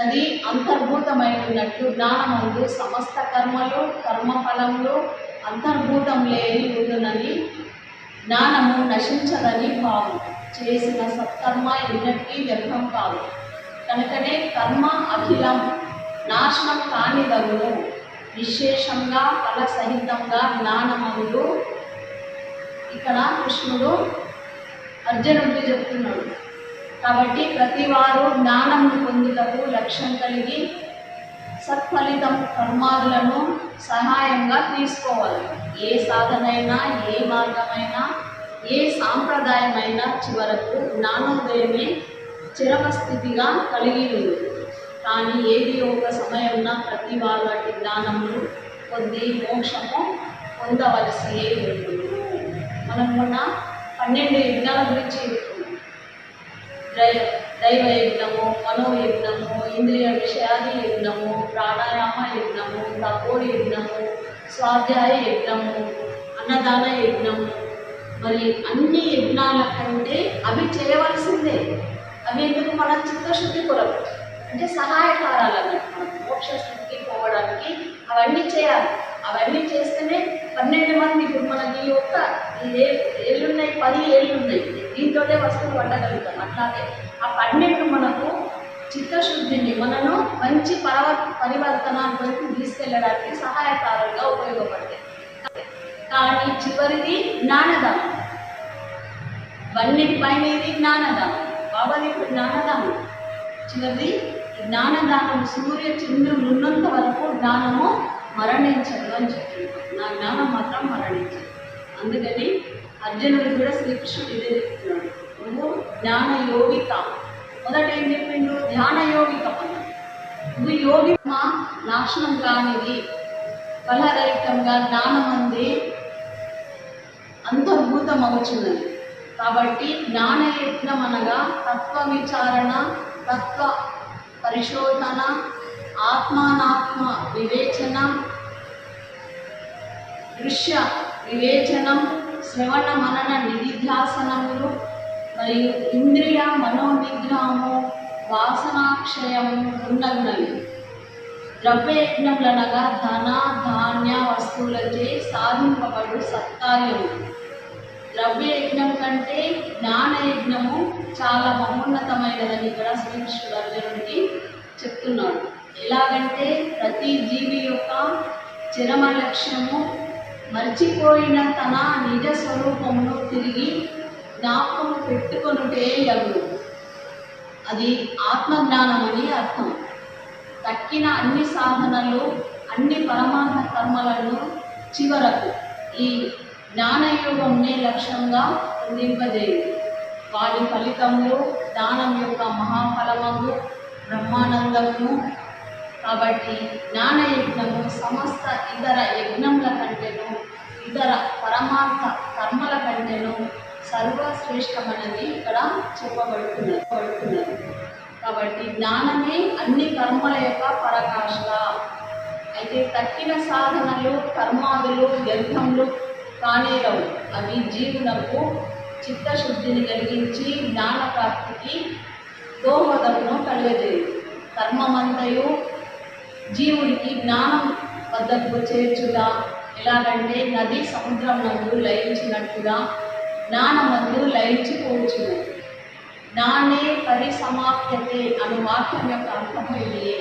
అది అంతర్భూతమై ఉన్నట్లు జ్ఞానమందు సమస్త కర్మలు కర్మఫలములు అంతర్భూతం లేని ఉండునని జ్ఞానము నశించదని కాదు. చేసిన సత్కర్మ ఎన్నటికీ వ్యర్థం కాదు. కనుకనే కర్మ అఖిలం నాశనం కానిదగును విశేషంగా ఫలసహితంగా జ్ఞానమందు ఇక్కడ కృష్ణుడు అర్జునుడికి చెప్తున్నాడు. కాబట్టి ప్రతి వారు జ్ఞానం పొందుటకు లక్ష్యం కలిగి సత్ఫలితం కర్మాదులను సహాయంగా తీసుకోవాలి. ఏ సాధనైనా ఏ మార్గమైనా ఏ సాంప్రదాయమైనా చివరకు జ్ఞానోదయమే చిరమస్థితిగా కలిగి ఉంది కానీ ఏది ఒక సమయంన ప్రతి వారు అట్టి జ్ఞానములు పొంది మోక్షము పొందవలసి ఉంటుంది మనం మొన్న పన్నెండు యజ్ఞాల గురించి దైవ యజ్ఞము మనోయజ్ఞము ఇంద్రియ విషయాది యజ్ఞము ప్రాణాయామ యజ్ఞము తపోడి యజ్ఞము స్వాధ్యాయ యజ్ఞము అన్నదాన యజ్ఞము మరి అన్ని యజ్ఞాల కంటే అవి చేయవలసిందే. అవి ఎందుకు మన చిత్తశుద్ధి కొరకు? అంటే సహాయకారాలు అన్నట్టు మనం మోక్ష స్థితికి పోవడానికి అవన్నీ చేయాలి. అవన్నీ చేస్తేనే పన్నెండు మంది ఇప్పుడు మనకి ఒక్క ఏళ్ళు ఉన్నాయి ఏళ్ళున్నాయి పది ఏళ్ళు ఉన్నాయి దీంతోనే వస్తువులు వండగలుగుతాం అట్లాగే ఆ పన్నెండు మనకు చిత్తశుద్ధిని మనను మంచి పరవ పరివర్తనానికి తీసుకెళ్ళడానికి సహాయకారంగా ఉపయోగపడతాయి. కానీ చివరిది జ్ఞానదానం. వన్నిటిపైన ఇది జ్ఞానదానం. బాబాది ఇప్పుడు జ్ఞానదానం. చివరిది జ్ఞానదానం. సూర్య చంద్రులు ఉన్నంత వరకు జ్ఞానము మరణించదు అని చెప్తున్నాడు నా జ్ఞానం మాత్రం మరణించదు. అందుకని అర్జునుడు కూడా శ్రీకృష్ణుడు ఇదే చెప్తున్నాడు. నువ్వు జ్ఞాన యోగిక మొదట ఏం చెప్పిండు ధ్యాన యోగిక నువ్వు యోగి మా నాశనం కానిది. ఫలరహితంగా జ్ఞానం అంది అంతర్భూతమగుచున్నది. కాబట్టి జ్ఞానయత్నం అనగా తత్వ విచారణ తత్వ పరిశోధన ఆత్మానాత్మ వివేచనం దృశ్య వివేచనం శ్రవణ మనన నిధిధ్యాసనములు మరియు ఇంద్రియ మనోనిగ్రహము వాసనాక్షయము ఉన్నవి ద్రవ్యయజ్ఞములనగా ధన ధాన్య వస్తువులచే సాధింపబడు సత్కార్యము. ద్రవ్యయజ్ఞం కంటే జ్ఞానయజ్ఞము చాలా మహోన్నతమైనదని ఇక్కడ శ్రీకృష్ణుడు అర్జునుడికి చెప్తున్నాడు. ఎలాగంటే ప్రతి జీవి యొక్క చరమ లక్ష్యము మర్చిపోయిన తన నిజ స్వరూపంలో తిరిగి జ్ఞాపకం పెట్టుకొనుటే ఎవరు? అది ఆత్మజ్ఞానం అని అర్థం. తక్కిన అన్ని సాధనలు అన్ని పరమాత్మ కర్మలను చివరకు ఈ జ్ఞానయోగంనే లక్ష్యంగా పొందింపజేయదు వాటి ఫలితములు దానం యొక్క మహాఫలమందు బ్రహ్మానందము కాబట్టి జ్ఞానయజ్ఞము సమస్త ఇతర యజ్ఞముల కంటేను ఇతర పరమార్థ కర్మల కంటేను సర్వశ్రేష్టమైనది ఇక్కడ చెప్పబడుతున్నది. పడుతున్నది కాబట్టి జ్ఞానమే అన్ని కర్మల యొక్క పరకాష్ట. అయితే తక్కిన సాధనలు కర్మాదులు వ్యర్థములు కానేరవు అవి జీవులకు చిత్తశుద్ధిని కలిగించి జ్ఞాన ప్రాప్తికి దోహదమును కలుగజేయు. కర్మమంతయు జీవుడికి జ్ఞానం వద్దకు చేర్చుట ఎలాగంటే నది సముద్రం నందు లయించినట్టుగా జ్ఞానమందు లయించిపోవచ్చున్నది జ్ఞానే పరిసమాప్యతే అను వాక్యం యొక్క అర్థం ఇదే.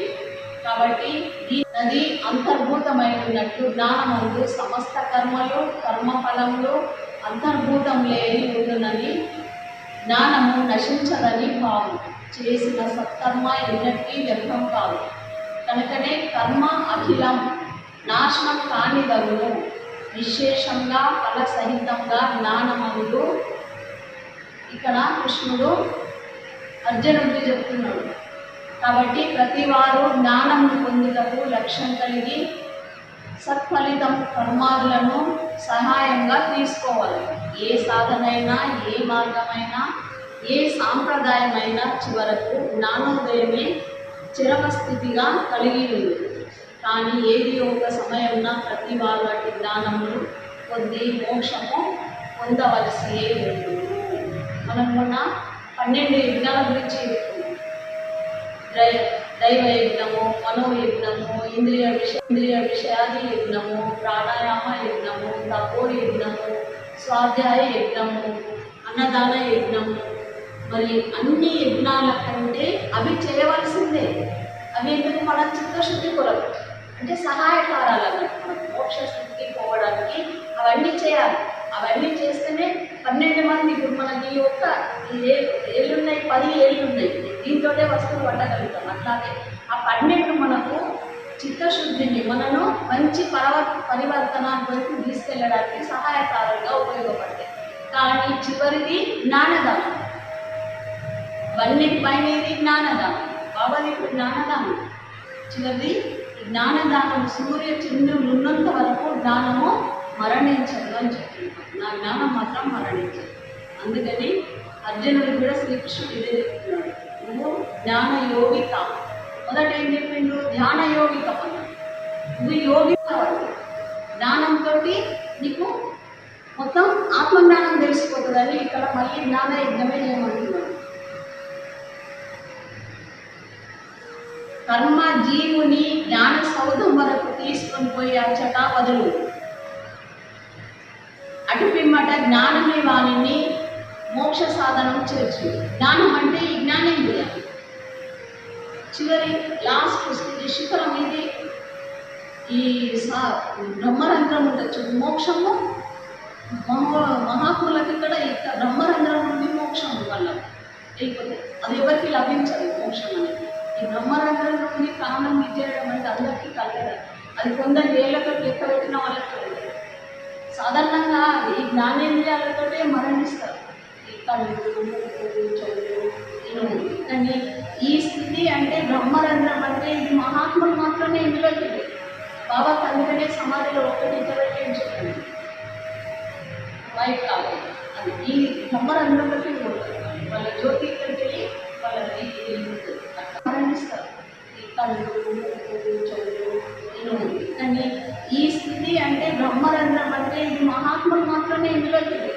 కాబట్టి ఈ నది అంతర్భూతమై ఉన్నట్లు జ్ఞానమందు సమస్త కర్మలు కర్మఫలములు అంతర్భూతం లేని ఉండునని జ్ఞానము నశించదని భావం చేసిన సత్కర్మ ఎన్నటికీ వ్యర్థం కాదు. కనుకనే కర్మ అఖిలం. నాశనం కానిదగును విశేషంగా ఫలసహితంగా జ్ఞానమందు ఇక్కడ కృష్ణుడు అర్జునుడికి చెప్తున్నాడు. కాబట్టి ప్రతి వారు జ్ఞానం పొందుటకు లక్ష్యం కలిగి సత్ఫలితం కర్మాదులను సహాయంగా తీసుకోవాలి. ఏ సాధనైనా ఏ మార్గమైనా ఏ సాంప్రదాయమైనా చివరకు జ్ఞానోదయమే చిరమస్థితిగా కలిగి ఉంది కానీ ఏది ఒక సమయంన ప్రతి వారు జ్ఞానము జ్ఞానములు పొంది మోక్షము పొందవలసి ఉంటుంది మనం మొన్న పన్నెండు యజ్ఞాల గురించి దైవ యజ్ఞము మనోయజ్ఞము ఇంద్రియ విష ఇంద్రియ విషయాది యజ్ఞము ప్రాణాయామ యజ్ఞము తపో యజ్ఞము స్వాధ్యాయ యజ్ఞము అన్నదాన యజ్ఞము మరి అన్ని యజ్ఞాల కంటే అవి చేయవలసిందే. అవి ఎందుకు మన చిత్తశుద్ధి కొరకు? అంటే సహాయకారాలు అన్నట్టు మోక్ష స్థితికి పోవడానికి అవన్నీ చేయాలి. అవన్నీ చేస్తేనే పన్నెండు మంది ఇప్పుడు మనకి ఒక్క ఏళ్ళున్నాయి ఏ పది ఏళ్ళు ఉన్నాయి దీంతోనే వస్తువులు పట్టగలుగుతాం అట్లాగే ఆ పన్నెండు మనకు చిత్తశుద్ధిని మనను మంచి పరవ వరకు తీసుకెళ్ళడానికి సహాయకారంగా ఉపయోగపడతాయి. కానీ చివరిది జ్ఞానదానం. వన్నిటిపైనది జ్ఞానదానం. బాబా ఇప్పుడు జ్ఞానదానం చివరిది జ్ఞానదానం సూర్య చంద్రులు ఉన్నంత వరకు జ్ఞానము మరణించదు అని చెప్తున్నాను నా జ్ఞానం మాత్రం మరణించదు. అందుకని అర్జునుడు కూడా శ్రీకృష్ణుడు ఇదే చెప్తున్నాడు. నువ్వు జ్ఞాన యోగిత మొదట ఏం చెప్పిండు ధ్యాన యోగిత అన్నాడు నువ్వు యోగి కావాలి. జ్ఞానంతో నీకు మొత్తం ఆత్మజ్ఞానం తెలిసిపోతుందని ఇక్కడ మళ్ళీ జ్ఞాన యజ్ఞమే చేయమంటున్నాడు కర్మ జీవుని జ్ఞాన సౌధం వరకు తీసుకొని పోయి అచ్చట వదులు అటు పిమ్మట జ్ఞానమే వాణిని మోక్ష సాధనం చేర్చు. జ్ఞానం అంటే ఈ జ్ఞానేంద్రియం. చివరి లాస్ట్ వస్తుంది శిఖరం ఇది. ఈ సా బ్రహ్మరంధ్రం ఉండొచ్చు మోక్షము. మహో మహాకులకి ఇక్కడ బ్రహ్మరంధ్రం నుండి మోక్షం వల్ల వెళ్ళిపోతే అది ఎవరికి లభించదు మోక్షం అనేది. బ్రహ్మరంధ్రం నుండి ప్రాణం ఇచ్చేయడం అంటే అందరికీ కలగదు. అది కొందరు వేలతో లెక్క పెట్టిన వాళ్ళకి కలగదు. సాధారణంగా ఈ జ్ఞానేంద్రియాలతోటే మరణిస్తారు. ఈ కళ్ళు చెవులు కానీ ఈ స్థితి అంటే బ్రహ్మరంధ్రం అంటే ఇది మహాత్ములు మాత్రమే ఇందులో లేదు. బాబా అందుకనే సమాధిలో ఒకటి ఇద్దరికి చెప్పండి వైఫ్ కావాలి అది ఈ బ్రహ్మరంధ్రంలోకి బట్టి వాళ్ళ జ్యోతి కళ్ళు చెవులు ఎనుములు. కానీ ఈ స్థితి అంటే బ్రహ్మరంధ్రం అంటే ఇది మహాత్ములు మాత్రమే ఇందులో లేదు.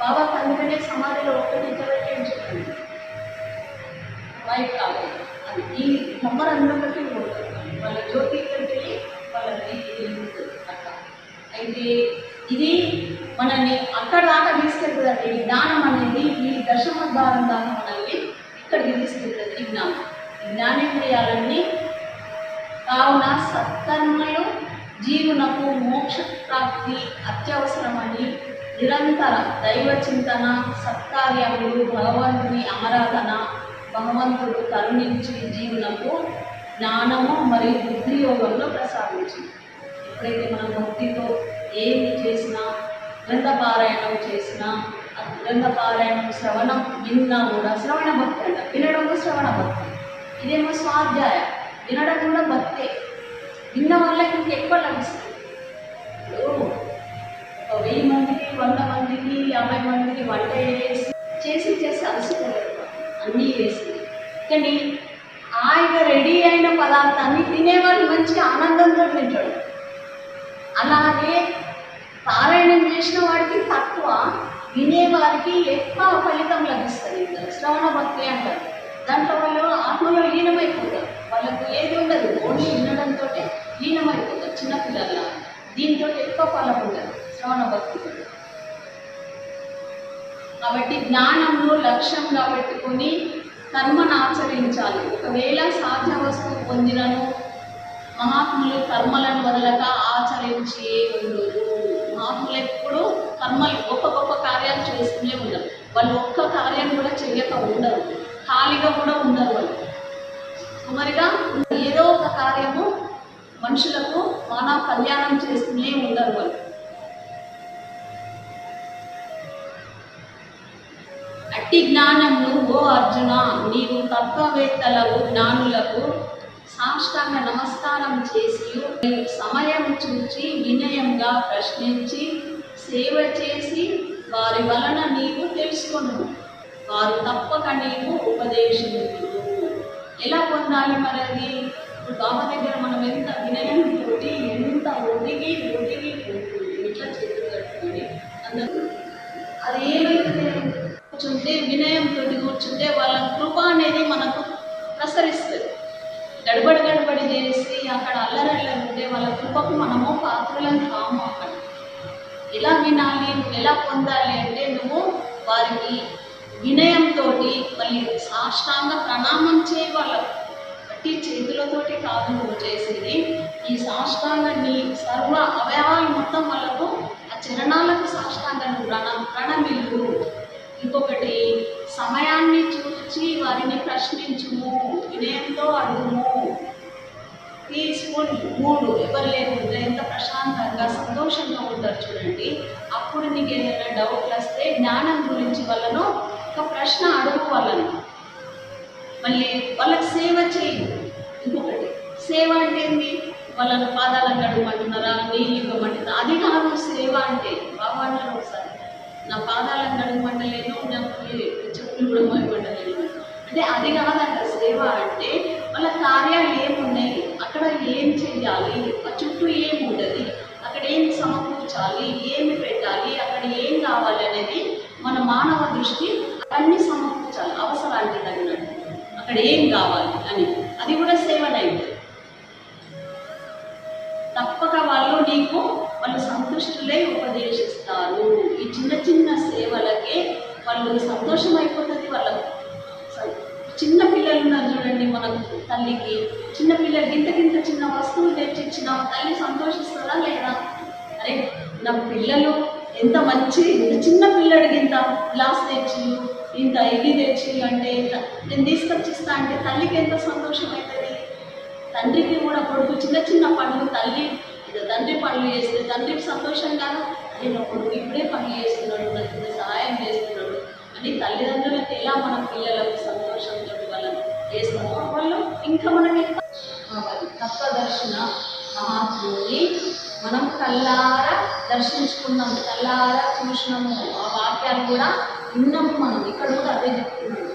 బాబా అందుకనే సమాధిలో ఒకటి ఇద్దరికి ఏం చెప్పండి వైఫ్ కావాలి అది ఈ బ్రహ్మరంధ్రంలోకి పోతుంది. వాళ్ళ జ్యోతి ఇక్కడికి వెళ్ళి వాళ్ళ ఇది వెళ్ళిపోతుంది అట్లా. అయితే ఇది మనల్ని అక్కడ దాకా తీసుకెళ్తుందండి ఈ జ్ఞానం అనేది ఈ దశమద్వారం దాకా మనల్ని ఇక్కడికి తీసుకెళ్తుంది. ఈ జ్ఞానం. జ్ఞానేంద్రియాలన్నీ కావున సత్కర్మలు జీవునకు మోక్ష ప్రాప్తి అత్యవసరమని నిరంతర దైవ చింతన సత్కార్యములు భగవంతుని ఆరాధన భగవంతుడు కరుణించి జీవులకు జ్ఞానము మరియు బుద్ధి యోగంలో ప్రసాదించింది ఎప్పుడైతే మనం భక్తితో ఏమి చేసినా గ్రంథపారాయణం చేసినా ఆ గ్రంథపారాయణం శ్రవణం విన్నా కూడా శ్రవణ భక్తి అంట వినడం శ్రవణ భక్తి. ఇదేమో స్వాధ్యాయ వినడం కూడా భక్తే. విన్న వల్ల ఇంకా ఎక్కువ లభిస్తుంది వెయ్యి మందికి వంద మందికి యాభై మందికి వంట వేసి చేసి చేసి అలసిపోయారు అన్నీ వేసి కానీ ఆయన రెడీ అయిన పదార్థాన్ని తినేవాడు మంచిగా ఆనందంతో తింటాడు. అలాగే పారాయణం చేసిన వాడికి తక్కువ వినేవారికి ఎక్కువ ఫలితం లభిస్తుంది. శ్రవణ భక్తి అంటారు. దాంట్లో వాళ్ళు ఆత్మలో లీనమైపోతారు వాళ్ళకు ఏది ఉండదు. ఓన్లీ వినడంతో లీనమైపోతారు చిన్నపిల్లల దీంతో ఎక్కువ ఫలం ఉండదు శ్రవణ భక్తులు. కాబట్టి జ్ఞానంలో లక్ష్యంగా పెట్టుకొని కర్మను ఆచరించాలి. ఒకవేళ సాధ్య వస్తువు పొందినను మహాత్ములు కర్మలను వదలక ఆచరించి ఉండదు మహాత్ములు ఎప్పుడు కర్మలు గొప్ప గొప్ప కార్యాలు చేస్తూనే ఉండరు. వాళ్ళు ఒక్క కార్యం కూడా చేయక ఉండరు. ఖాళీగా కూడా ఉండరు వాళ్ళు. సుమారుగా ఏదో ఒక కార్యము మనుషులకు మానవ కళ్యాణం చేస్తూనే ఉండరు వాళ్ళు. అట్టి జ్ఞానము ఓ అర్జున నీవు తత్వవేత్తలకు జ్ఞానులకు సాష్టాంగ నమస్కారం చేసి సమయం చూచి వినయంగా ప్రశ్నించి సేవ చేసి వారి వలన నీవు తెలుసుకున్నావు వారు తప్పక నీవు ఉపదేశించు. ఎలా పొందాలి మరి అది ఇప్పుడు బాబా దగ్గర మనం ఎంత తోటి ఎంత ఒదిగి ఒదిగి ఇట్లా చేతులు కట్టుకొని అందరూ అది ఏమైతే కూర్చుంటే వినయంతో కూర్చుంటే వాళ్ళ కృప అనేది మనకు ప్రసరిస్తుంది. గడబడి గడబడి చేసి అక్కడ అల్లరల్లరి ఉంటే వాళ్ళ కృపకు మనము పాత్రలను కాము? అక్కడ ఎలా వినాలి? ఎలా పొందాలి అంటే నువ్వు వారికి వినయంతో మళ్ళీ సాష్టాంగ ప్రణామం చేయి బట్టి చేతులతోటి కాదు నువ్వు చేసేది. ఈ సాష్టాంగాన్ని సర్వ అవయవాలు మొత్తం వాళ్ళకు ఆ చరణాలకు సాష్టాంగాన్ని నువ్వు ప్రణా ప్రణమిల్లు. ఇంకొకటి సమయాన్ని చూచి వారిని ప్రశ్నించుము వినయంతో అడుగుము. పీస్ఫుల్ మూడు ఎవరు లేకుండా ఎంత ప్రశాంతంగా సంతోషంగా ఉంటారు చూడండి. అప్పుడు నీకు ఏదైనా డౌట్లు వస్తే జ్ఞానం గురించి వాళ్ళను ఒక ప్రశ్న అడుగు వాళ్ళని మళ్ళీ వాళ్ళకి సేవ చేయి ఇంకొకటి సేవ అంటే ఏంటి? వాళ్ళని పాదాలను అడగమంటున్నారా? నీళ్ళు ఇవ్వమంటున్నారా? అది కాదు సేవ అంటే. బాబా అన్నారు ఒకసారి నా పాదాలను అడగమంటలేను నా చెప్పులు కూడా మోయమంటలేను. అంటే అది కాదంట సేవ అంటే వాళ్ళ కార్యాలు ఏమున్నాయి? అక్కడ ఏం చెయ్యాలి? ఆ చుట్టూ ఏముంటుంది? అక్కడ ఏం సమకూర్చాలి? ఏమి పెట్టాలి? అక్కడ ఏం కావాలి అనేది మన మానవ దృష్టి అన్ని సమకూర్చాలి అవసరానికి తగినట్టు అక్కడ ఏం కావాలి అని. అది కూడా సేవనైంది తప్పక వాళ్ళు నీకు వాళ్ళు సంతుష్టులై ఉపదేశిస్తారు. ఈ చిన్న చిన్న సేవలకే వాళ్ళు సంతోషం అయిపోతుంది వాళ్ళకు. చిన్న పిల్లలు ఉన్నారు చూడండి మనకు తల్లికి. చిన్న పిల్లలు గింత గింత చిన్న వస్తువులు తెచ్చిచ్చిన తల్లి సంతోషిస్తుందా లేదా? అరే నా పిల్లలు ఎంత మంచి ఇంత చిన్న పిల్లడికి ఇంత గ్లాస్ తెచ్చి ఇంత ఇది తెచ్చి అంటే ఇంత నేను తీసుకొచ్చిస్తా అంటే తల్లికి ఎంత సంతోషం అవుతుంది తండ్రికి కూడా కొడుకు చిన్న చిన్న పనులు తల్లి ఇది తండ్రి పనులు చేస్తే తండ్రికి సంతోషం కాదు? నేను కొడుకు ఇప్పుడే పనులు చేస్తున్నాడు నాకు సహాయం చేస్తున్నాడు అని తల్లిదండ్రులకు ఎలా మన పిల్లలకు సంతోషంతో వాళ్ళని చేస్తామో వాళ్ళు? ఇంకా మనకి కావాలి తత్వదర్శన మహాత్ముని మనం కల్లారా దర్శించుకున్నాం కల్లారా చూసినాము. ఆ వాక్యాలు కూడా విన్నాము మనం ఇక్కడ కూడా అదే చెప్తున్నాడు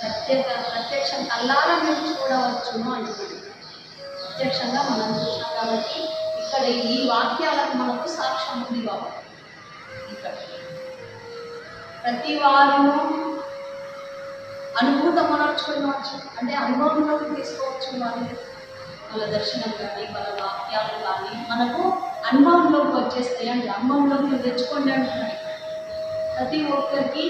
ప్రత్యేక ప్రత్యక్షం కల్లారా మేము చూడవచ్చును అంటున్నాడు ప్రత్యక్షంగా మనం చూసినాం కాబట్టి ఇక్కడ ఈ వాక్యాలకు మనకు సాక్ష్యం ఉంది బాబు. ఇక్కడ. ప్రతి వారును అనుభూతం అనర్చుకోవచ్చు అంటే అనుభవంలోకి తీసుకోవచ్చు వాళ్ళు వాళ్ళ దర్శనం కానీ వాళ్ళ వాక్యాలు కానీ మనకు అనుభవంలోకి వచ్చేస్తాయి. అంటే అనుభవంలోకి తెచ్చుకోండి అంటున్నాయి. ప్రతి ఒక్కరికి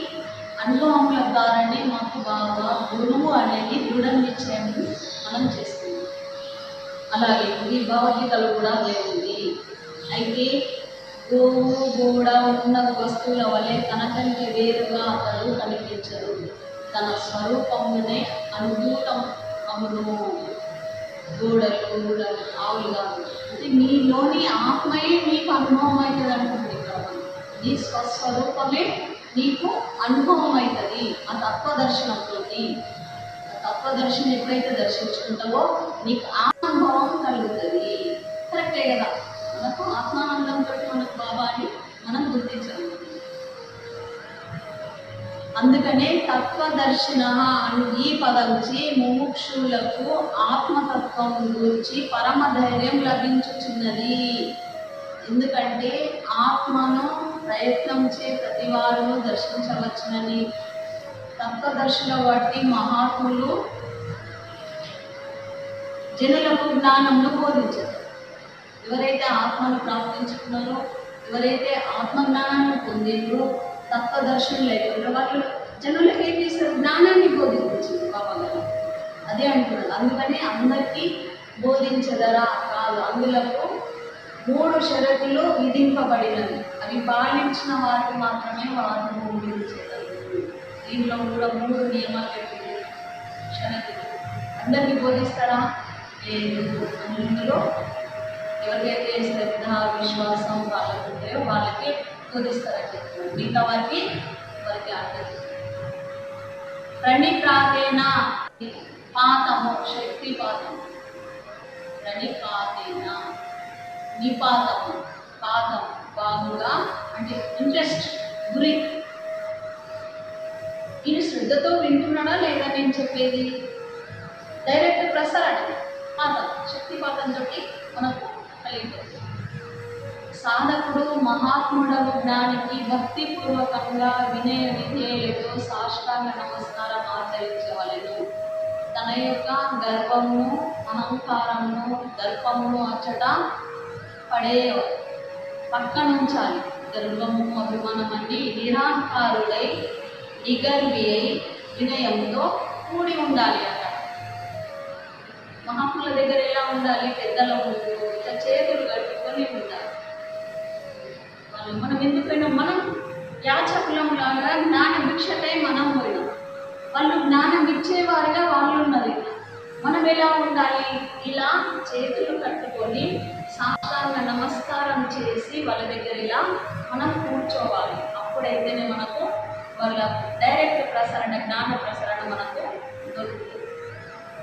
అనుభవంల ద్వారానే మాకు బాగా గురువు అనేది దృఢ నిశ్చయం మనం చేస్తున్నాం. అలాగే ఈ భగవద్గీతలో కూడా అదే ఉంది. అయితే గోవు గోడ ఉన్న వస్తువుల వలె తనకంటే వేరుగా అతడు కనిపించరు తన స్వరూపమునే అనుభూతం అమును గోడలు గోడలు ఆవులు కాదు అంటే మీలోని ఆత్మయే మీకు అనుభవం అవుతుంది అనుకుంటుంది నీ స్వస్వరూపమే నీకు అనుభవం అవుతుంది ఆ తత్వదర్శనంతో తత్వదర్శనం ఎప్పుడైతే దర్శించుకుంటావో నీకు ఆ అనుభవం కలుగుతుంది. కరెక్టే కదా? మనకు ఆత్మానందంతో మనకు బాబాని మనం గుర్తించాలి అందుకనే తత్వదర్శన అని ఈ పదంచి ముముక్షులకు ఆత్మతత్వం గురించి పరమ ధైర్యం లభించుచున్నది. ఎందుకంటే ఆత్మను ప్రయత్నం చే ప్రతి వారు దర్శించవచ్చునని తత్వదర్శన బట్టి మహాత్ములు జనులకు జ్ఞానంను బోధించారు. ఎవరైతే ఆత్మను ప్రాప్తించుకున్నారో ఎవరైతే ఆత్మజ్ఞానాన్ని పొందిండ్రో తత్వదర్శనం లేకుండా వాళ్ళు జనులకు ఏం చేశారు? జ్ఞానాన్ని బోధించారు బాబా గారు అదే అంటున్నారు. అందుకని అందరికీ బోధించదరా కాదు. అందులకు మూడు షరతులు విధింపబడినవి. ఈ పాలించిన వారికి మాత్రమే వారు బోధించగలరు దీనిలో కూడా మూడు నియమాలు పెట్టింది షరతులు అందరికీ బోధిస్తారా లేదు. అందులో ఎవరికైతే శ్రద్ధ విశ్వాసం వాళ్ళకు ఉంటాయో వాళ్ళకి బోధిస్తారని చెప్తున్నారు మిగతా వారికి వారికి అర్థం ప్రణిప్రాతేన పాతము శక్తి పాతము ప్రణిపాతేన నిపాతము పాతం బాగుగా అంటే ఇంట్రెస్ట్ గురి. ఈయన శ్రద్ధతో వింటున్నాడా లేదా నేను చెప్పేది? డైరెక్ట్ ప్రసరణ పాతం శక్తిపాతంతో మనకు కలిగిపోతుంది సాధకుడు మహాత్ముడవు జ్ఞానికి భక్తిపూర్వకంగా వినయ విధేయులతో సాష్టాంగ నమస్కారం ఆచరించవలేదు తన యొక్క గర్వమును అహంకారమును దర్పమును అచ్చట పడేయవచ్చు పక్కన ఉంచాలి గర్వము అభిమానం అన్ని నిరాకారులై నిగర్వి అయి వినయంతో కూడి ఉండాలి అక్కడ మహాత్ముల దగ్గర ఎలా ఉండాలి? పెద్దల ముందు ఇట్లా చేతులు కట్టుకొని ఉండాలి. వాళ్ళు మనం ఎందుకు పోయినాం? మనం యాచకులం లాగా జ్ఞాన భిక్షకై మనం పోయినాం. వాళ్ళు జ్ఞానం ఇచ్చేవారుగా వాళ్ళు ఉన్నారు ఇక్కడ మనం ఎలా ఉండాలి? ఇలా చేతులు కట్టుకొని సాధారణ నమస్కారం చేసి వాళ్ళ దగ్గర ఇలా మనం కూర్చోవాలి. అప్పుడైతేనే మనకు వాళ్ళ డైరెక్ట్ ప్రసరణ జ్ఞాన ప్రసరణ మనకు దొరుకుతుంది.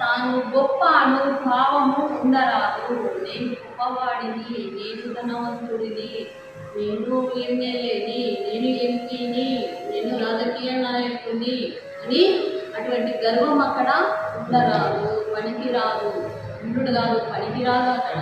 తాను గొప్ప అనుభావము ఉండరాదు. నేను గొప్పవాడిని నేను ధనవంతుడిని నేను ఎమ్మెల్యేని నేను ఎంపీని నేను రాజకీయ నాయకుడిని అని అటువంటి గర్వం అక్కడ ఉండరాదు పనికి రాదు ఉండు కాదు పనికి రాదు అక్కడ.